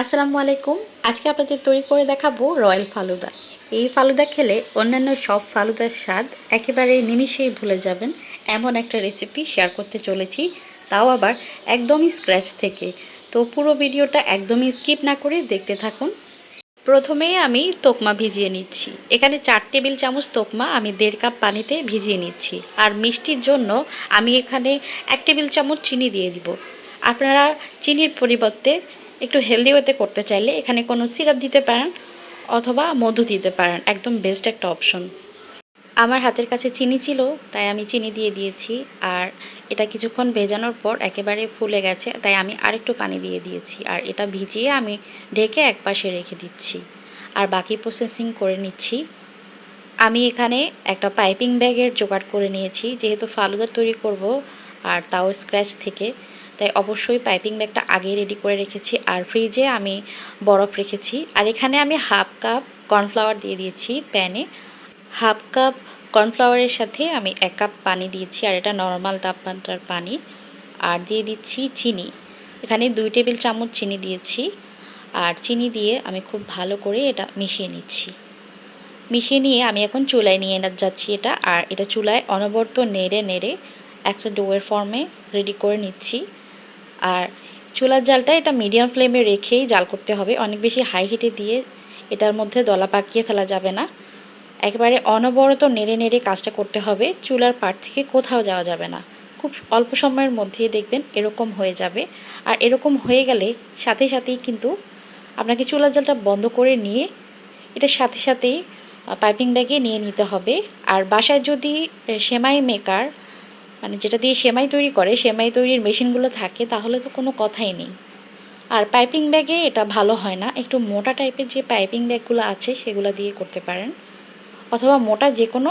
আসসালামু আলাইকুম। আজকে আপনাদের তৈরি করে দেখাবো রয়্যাল ফালুদা। এই ফালুদা খেলে অন্যান্য সব ফালুদার স্বাদ একেবারে নিমিষেই ভুলে যাবেন। এমন একটা রেসিপি শেয়ার করতে চলেছি, তাও আবার একদমই স্ক্র্যাচ থেকে। তো পুরো ভিডিওটা একদমই স্কিপ না করে দেখতে থাকুন। প্রথমেই আমি তোকমা ভিজিয়ে নিচ্ছি। এখানে চার টেবিল চামচ তোকমা আমি দেড় কাপ পানিতে ভিজিয়ে নিচ্ছি। আর মিষ্টির জন্য আমি এখানে এক টেবিল চামচ চিনি দিয়ে দিব। আপনারা চিনির পরিবর্তে একটু হেলদি ওয়েতে করতে চাইলে এখানে কোনো সিরাপ দিতে পারেন অথবা মধু দিতে পারেন, একদম বেস্ট একটা অপশন আমার হাতের কাছে চিনি ছিল, তাই আমি চিনি দিয়ে দিয়েছি আর এটা কিছুক্ষণ ভেজানোর পর একেবারে ফুলে গেছে, তাই আমি আরেকটু পানি দিয়ে দিয়েছি আর এটা ভিজিয়ে আমি ঢেকে এক পাশে রেখে দিচ্ছি আর বাকি প্রসেসিং করে নিচ্ছি। আমি এখানে একটা পাইপিং ব্যাগের জোগাড় করে নিয়েছি, যেহেতু ফালুদা তৈরি করব আর তাও স্ক্র্যাচ থেকে। তাই অবশ্যই পাইপিং ব্যাগটা আগেই রেডি করে রেখেছি। আর ফ্রিজে আমি বরফ রেখেছি। আর এখানে আমি হাফ কাপ কর্নফ্লাওয়ার দিয়ে দিয়েছি প্যানে হাফ কাপ কর্নফ্লাওয়ারের সাথে আমি এক কাপ পানি দিয়েছি, আর এটা নর্মাল তাপমাত্রার পানি। আর দিয়ে দিচ্ছি চিনি। এখানে দুই টেবিল চামচ চিনি দিয়েছি। আর চিনি দিয়ে আমি খুব ভালো করে এটা মিশিয়ে নিচ্ছি। মিশিয়ে নিয়ে আমি এখন চুলায় নিয়ে যাচ্ছি এটা। আর এটা চুলায় অনবরত নেড়ে নেড়ে একটা ডোয়ের ফর্মে রেডি করে নিচ্ছি। আর চুলার জালটা এটা মিডিয়াম ফ্লেমে রেখেই জাল করতে হবে। অনেক বেশি হাই হিটে দিয়ে এটার মধ্যে দলা পাকিয়ে ফেলা যাবে না। একেবারে অনবরত নেড়ে নেড়ে কাজটা করতে হবে। চুলার পাট থেকে কোথাও যাওয়া যাবে না। খুব অল্প সময়ের মধ্যেই দেখবেন এরকম হয়ে যাবে। আর এরকম হয়ে গেলে সাথে সাথেই কিন্তু আপনাকে চুলার জালটা বন্ধ করে নিয়ে এটার সাথে সাথেই পাইপিং ব্যাগে নিয়ে নিতে হবে। আর বাসায় যদি সেমাই মেকার মানে যেটা দিয়ে সেমাই তৈরি করে, সেমাই তৈরির মেশিনগুলো থাকে, তাহলে তো কোনো কথাই নেই। আর পাইপিং ব্যাগে এটা ভালো হয় না। একটু মোটা টাইপের যে পাইপিং ব্যাগগুলো আছে, সেগুলো দিয়ে করতে পারেন। অথবা মোটা যে কোনো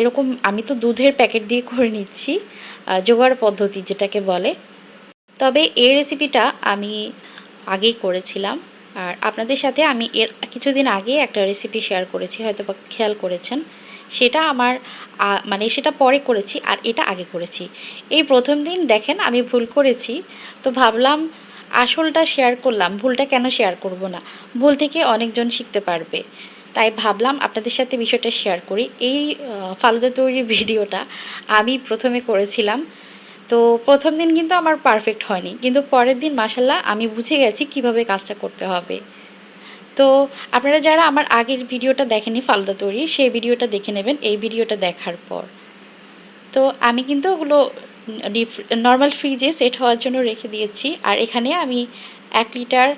এরকম আমি তো দুধের প্যাকেট দিয়ে করে নিচ্ছি জোগাড় পদ্ধতি যেটাকে বলে। তবে এই রেসিপিটা আমি আগেই করেছিলাম। আর আপনাদের সাথে আমি এর, কিছুদিন আগে একটা রেসিপি শেয়ার করেছি হয়তো বা খেয়াল করেছেন। সেটা আমার মানে সেটা পরে করেছি আর এটা আগে করেছি। এই প্রথম দিন দেখেন আমি ভুল করেছি, তো ভাবলাম আসলটা শেয়ার করলাম, ভুলটা কেন শেয়ার করব না? ভুল থেকে অনেকজন শিখতে পারবে। তাই ভাবলাম আপনাদের সাথে বিষয়টা শেয়ার করি। এই ফালুদা তৈরির ভিডিওটা আমি প্রথমে করেছিলাম। তো প্রথম দিন কিন্তু আমার পারফেক্ট হয়নি। কিন্তু পরের দিন মাসাল্লাহ আমি বুঝে গেছি কীভাবে কাজটা করতে হবে। তো আপনারা যারা আমার আগের ভিডিওটা দেখেনি ফালুদা তৈরি, সেই ভিডিওটা দেখে নেবেন, এই ভিডিওটা দেখার পর। তো আমি কিন্তু ওগুলো ডিপ নর্মাল ফ্রিজে সেট হওয়ার জন্য রেখে দিয়েছি, আর এখানে আমি এক লিটার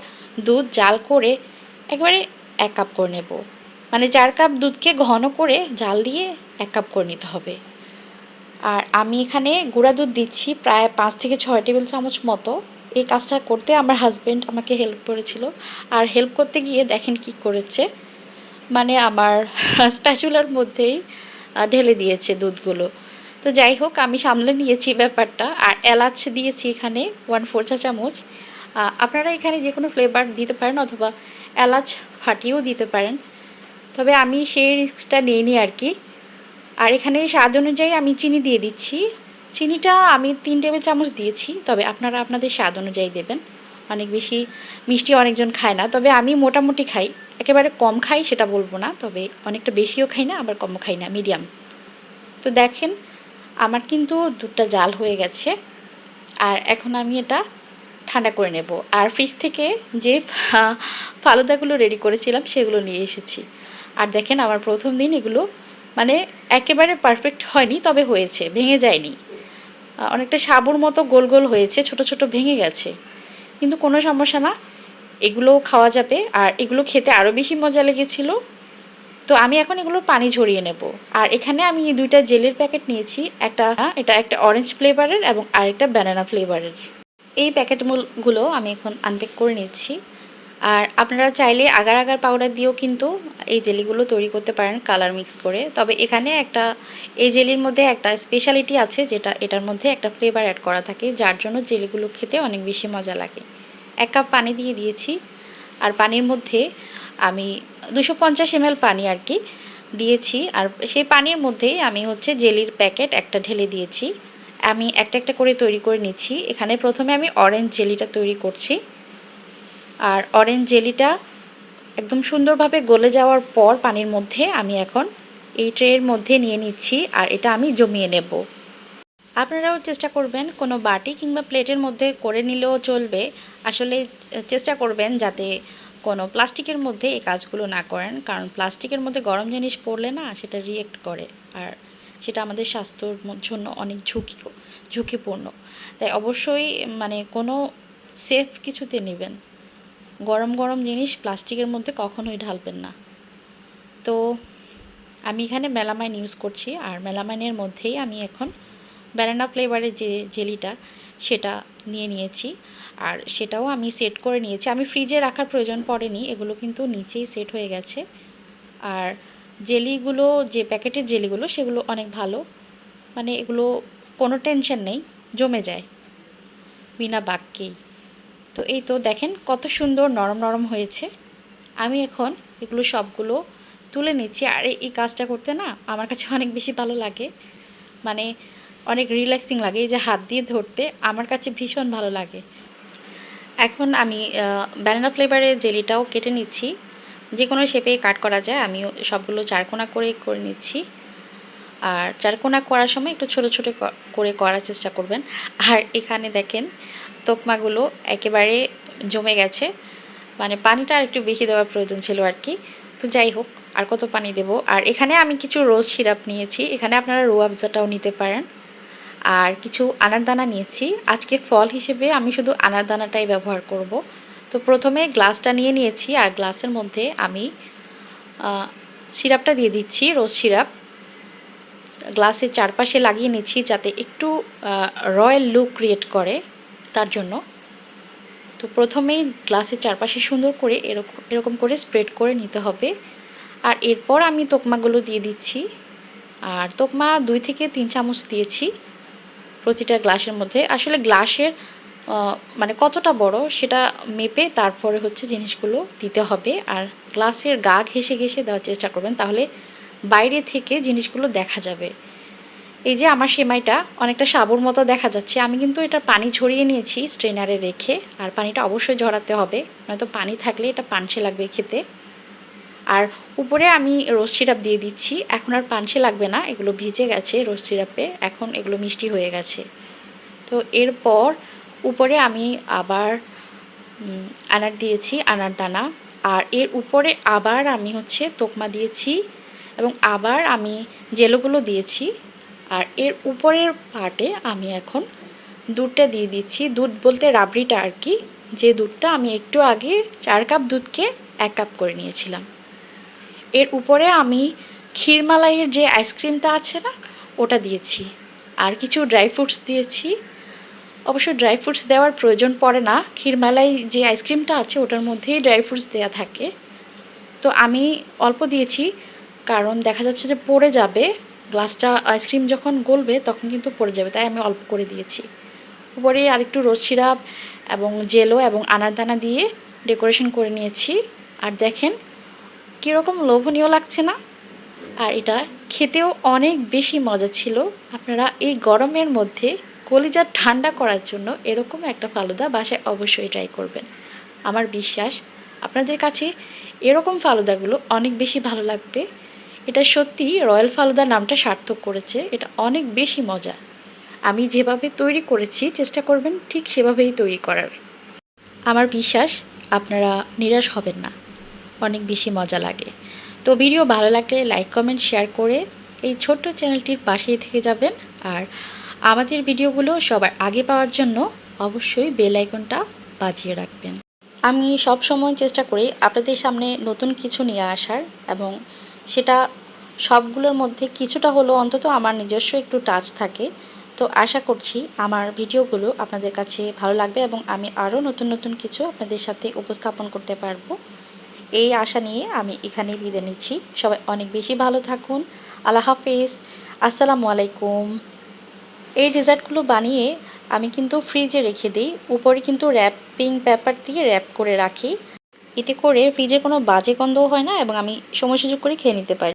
দুধ জাল করে একবারে এক কাপ করে নেব। মানে চার কাপ দুধকে ঘন করে জাল দিয়ে এক কাপ করে নিতে হবে। আর আমি এখানে গুঁড়া দুধ দিচ্ছি প্রায় পাঁচ থেকে ছয় টেবিল চামচ মতো। এই কাজটা করতে আমার হাজব্যান্ড আমাকে হেল্প করেছিল। আর হেল্প করতে গিয়ে দেখেন কি করেছে। মানে আমার স্প্যাচুলার মধ্যেই ঢেলে দিয়েছে দুধগুলো। তো যাই হোক, আমি সামলে নিয়েছি ব্যাপারটা। আর এলাচ দিয়েছি এখানে ওয়ান ফোর চা চামচ। আপনারা এখানে যে কোনো ফ্লেভার দিতে পারেন অথবা এলাচ ফাটিয়েও দিতে পারেন। তবে আমি সেই রিস্কটা নিইনি আর কি। আর এখানে স্বাদ অনুযায়ী আমি চিনি দিয়ে দিচ্ছি। চিনিটা আমি তিন টেবিল চামচ দিয়েছি, তবে আপনারা আপনাদের স্বাদ অনুযায়ী দেবেন। অনেক বেশি মিষ্টি অনেকজন খায় না, তবে আমি মোটামুটি খাই। একেবারে কম খাই সেটা বলব না, তবে অনেকটা বেশিও খাই না, আবার কমও খাই না, মিডিয়াম। তো দেখেন, আমার কিন্তু দুধটা জাল হয়ে গেছে, আর এখন আমি এটা ঠান্ডা করে নেব। আর ফ্রিজ থেকে যে ফালুদাগুলো রেডি করেছিলাম, সেগুলো নিয়ে এসেছি। আর দেখেন, আমার প্রথম দিন এগুলো মানে একেবারে পারফেক্ট হয়নি, তবে হয়েছে, ভেঙে যায়নি। অনেকটা সাবুর মতো গোল গোল হয়েছে, ছোট ছোট ভেঙে গেছে। কিন্তু কোনো সমস্যা না, এগুলোও খাওয়া যাবে আর এগুলো খেতে আরও বেশি মজা লেগেছিল। তো আমি এখন এগুলো পানি ঝরিয়ে নেব। আর এখানে আমি দুইটা জেলের প্যাকেট নিয়েছি, একটা, এটা একটা অরেঞ্জ ফ্লেভারের এবং আরেকটা ব্যানানা ফ্লেভারের এই প্যাকেটগুলো আমি এখন আনপ্যাক করে নিচ্ছি। আর আপনারা চাইলে আগার আগার পাউডার দিয়েও কিন্তু এই জেলিগুলো তৈরি করতে পারেন কালার মিক্স করে। তবে এখানে একটা, এই জেলির মধ্যে একটা স্পেশালিটি আছে যেটা, এটার মধ্যে একটা ফ্লেভার অ্যাড করা থাকে, যার জন্য জেলিগুলো খেতে অনেক বেশি মজা লাগে। এক কাপ পানি দিয়ে দিয়েছি, আর পানির মধ্যে আমি দুশো পঞ্চাশ এমএল পানি আর কি দিয়েছি, আর সেই পানির মধ্যেই আমি হচ্ছে জেলির প্যাকেট একটা ঢেলে দিয়েছি। আমি একটা একটা করে তৈরি করে নিচ্ছি। এখানে প্রথমে আমি অরেঞ্জ জেলিটা তৈরি করছি। আর অরেঞ্জ জেলিটা একদম সুন্দরভাবে গলে যাওয়ার পর পানির মধ্যে আমি এখন এই ট্রের মধ্যে নিয়ে নিচ্ছি আর এটা আমি জমিয়ে নেব। আপনারাও চেষ্টা করবেন কোনো বাটি কিংবা প্লেটের মধ্যে করে নিলেও চলবে। আসলে চেষ্টা করবেন যাতে কোনো প্লাস্টিকের মধ্যে এই কাজগুলো না করেন, কারণ প্লাস্টিকের মধ্যে গরম জিনিস পড়লে না সেটা রিয়েক্ট করে আর সেটা আমাদের স্বাস্থ্যর জন্য অনেক ঝুঁকি ঝুঁকিপূর্ণ। তাই অবশ্যই মানে কোনো সেফ কিছুতে নেবেন। গরম গরম জিনিস প্লাস্টিকের মধ্যে কখনোই ঢালবেন না। তো আমি এখানে মেলামাইন ইউজ করছি আর মেলামাইনের মধ্যেই আমি এখন ব্যানানা ফ্লেভারের যে জেলিটা সেটা নিয়ে নিয়েছি। আর সেটাও আমি সেট করে নিয়েছি। আমি ফ্রিজে রাখার প্রয়োজন পড়েনি, এগুলো কিন্তু নিচেই সেট হয়ে গেছে। আর জেলিগুলো, যে প্যাকেটের জেলিগুলো, সেগুলো অনেক ভালো। মানে এগুলো কোনো টেনশন নেই, জমে যায়। বিনা বাক্যেই। তো এই তো দেখেন কত সুন্দর নরম নরম হয়েছে। আমি এখন এগুলো সবগুলো তুলে নিচ্ছি। আর, এই কাজটা করতে না আমার কাছে অনেক বেশি ভালো লাগে। মানে অনেক রিল্যাক্সিং লাগে। এই যে হাত দিয়ে ধরতে আমার কাছে ভীষণ ভালো লাগে। এখন আমি ব্যানানা ফ্লেভারের জেলিটাও কেটে নিচ্ছি। যে কোনো শেপে কাট করা যায় আমি সবগুলো চারকোনা করে করে নিচ্ছি। আর চারকোনা করার সময় একটু ছোট ছোট করে করার চেষ্টা করবেন। আর এখানে দেখেন, তোকমাগুলো একেবারে জমে গেছে। মানে পানিটা আর একটু বেশি দেওয়ার প্রয়োজন ছিল আর কি। তো যাই হোক, আর কত পানি দেব? আর এখানে আমি কিছু রোজ সিরাপ নিয়েছি। এখানে আপনারা রোয়াবজাটাও নিতে পারেন। আর কিছু আনারদানা নিয়েছি। আজকে ফল হিসেবে আমি শুধু আনারদানাটাই ব্যবহার করব। তো প্রথমে গ্লাসটা নিয়ে নিয়েছি। আর গ্লাসের মধ্যে আমি সিরাপটা দিয়ে দিচ্ছি, রোজ সিরাপ। গ্লাসের চারপাশে লাগিয়ে নিচ্ছি যাতে একটু রয়্যাল লুক ক্রিয়েট করে তার জন্য। তো প্রথমেই গ্লাসের চারপাশে সুন্দর করে এরকম এরকম করে স্প্রেড করে নিতে হবে। আর এরপর আমি তোকমাগুলো দিয়ে দিচ্ছি। আর তোকমা দুই থেকে তিন চামচ দিয়েছি প্রতিটা গ্লাসের মধ্যে। আসলে গ্লাসের মানে কতটা বড় সেটা মেপে তারপরে হচ্ছে জিনিসগুলো দিতে হবে। আর গ্লাসের গা ঘেসে ঘেসে দেওয়ার চেষ্টা করবেন, তাহলে বাইরে থেকে জিনিসগুলো দেখা যাবে। এই যে আমার সেমাইটা অনেকটা সাবুর মতো দেখা যাচ্ছে, আমি কিন্তু এটা পানি ঝরিয়ে নিয়েছি স্ট্রেনারে রেখে, আর পানিটা অবশ্যই ঝরাতে হবে, নয়তো পানি থাকলে এটা পানসে লাগবে খেতে। আর উপরে আমি রোজ সিরাপ দিয়ে দিচ্ছি, এখন আর পানসে লাগবে না, এগুলো ভিজে গেছে রোজ সিরাপে, এখন এগুলো মিষ্টি হয়ে গেছে। তো এরপর উপরে আমি আবার আনার দিয়েছি, আনার দানা, আর এর উপরে আবার আমি হচ্ছে তোকমা দিয়েছি এবং আবার আমি জেলোগুলো দিয়েছি, আর এর উপরের পার্টে আমি এখন দুধটা দিয়ে দিচ্ছি। দুধ বলতে রাবড়িটা আর কি, যে দুধটা আমি একটু আগে চার কাপ দুধকে এক কাপ করে নিয়েছিলাম। এর উপরে আমি ক্ষীরমালাইয়ের যে আইসক্রিমটা আছে না, ওটা দিয়েছি। আর কিছু ড্রাই ফ্রুটস দিয়েছি। অবশ্য ড্রাই ফ্রুটস দেওয়ার প্রয়োজন পড়ে না, ক্ষীরমালাই যে আইসক্রিমটা আছে, ওটার মধ্যেই ড্রাই ফ্রুটস দেওয়া থাকে। তো আমি অল্প দিয়েছি। কারণ দেখা যাচ্ছে যে পড়ে যাবে, গ্লাসটা আইসক্রিম যখন গলবে তখন কিন্তু পড়ে যাবে, তাই আমি অল্প করে দিয়েছি। উপরে আরেকটু রোজ সিরাপ এবং জেলো এবং আনারদানা দিয়ে ডেকোরেশন করে নিয়েছি। আর দেখেন, কীরকম লোভনীয় লাগছে না? আর এটা খেতেও অনেক বেশি মজা ছিল। আপনারা এই গরমের মধ্যে কলিজা ঠান্ডা করার জন্য এরকম একটা ফালুদা বাসায় অবশ্যই ট্রাই করবেন। আমার বিশ্বাস, আপনাদের কাছে এরকম ফালুদাগুলো অনেক বেশি ভালো লাগবে। এটা সত্যি রয়্যাল ফালুদা নামটা সার্থক করেছে। এটা অনেক বেশি মজা। আমি যেভাবে তৈরি করেছি, চেষ্টা করবেন ঠিক সেভাবেই তৈরি করার। আমার বিশ্বাস, আপনারা নিরাশ হবেন না। অনেক বেশি মজা লাগে। তো ভিডিও ভালো লাগলে লাইক, কমেন্ট, শেয়ার করে এই ছোট্ট চ্যানেলটির পাশেই থেকে যাবেন। আর আমাদের ভিডিওগুলো সবার আগে পাওয়ার জন্য অবশ্যই বেল আইকনটা বাজিয়ে রাখবেন। আমি সব সময় চেষ্টা করি আপনাদের সামনে নতুন কিছু নিয়ে আসার এবং সেটা সবগুলোর মধ্যে কিছুটা হলেও অন্তত আমার নিজস্ব একটু টাচ থাকে। তো আশা করছি আমার ভিডিওগুলো আপনাদের কাছে ভালো লাগবে এবং আমি আরও নতুন নতুন কিছু আপনাদের সাথে উপস্থাপন করতে পারব। এই আশা নিয়ে আমি এখানেই বিদায় নিচ্ছি। সবাই অনেক বেশি ভালো থাকুন। আল্লাহ হাফেজ। আসসালামু আলাইকুম। এই ডেজার্টগুলো বানিয়ে আমি কিন্তু ফ্রিজে রেখে দিই। উপরে কিন্তু র্যাপিং পেপার দিয়ে র্যাপ করে রাখি। এতে করে ফ্রিজের কোনো বাজে গন্ধও হয় না এবং আমি সময় সুযোগ করে খেয়ে নিতে পারি।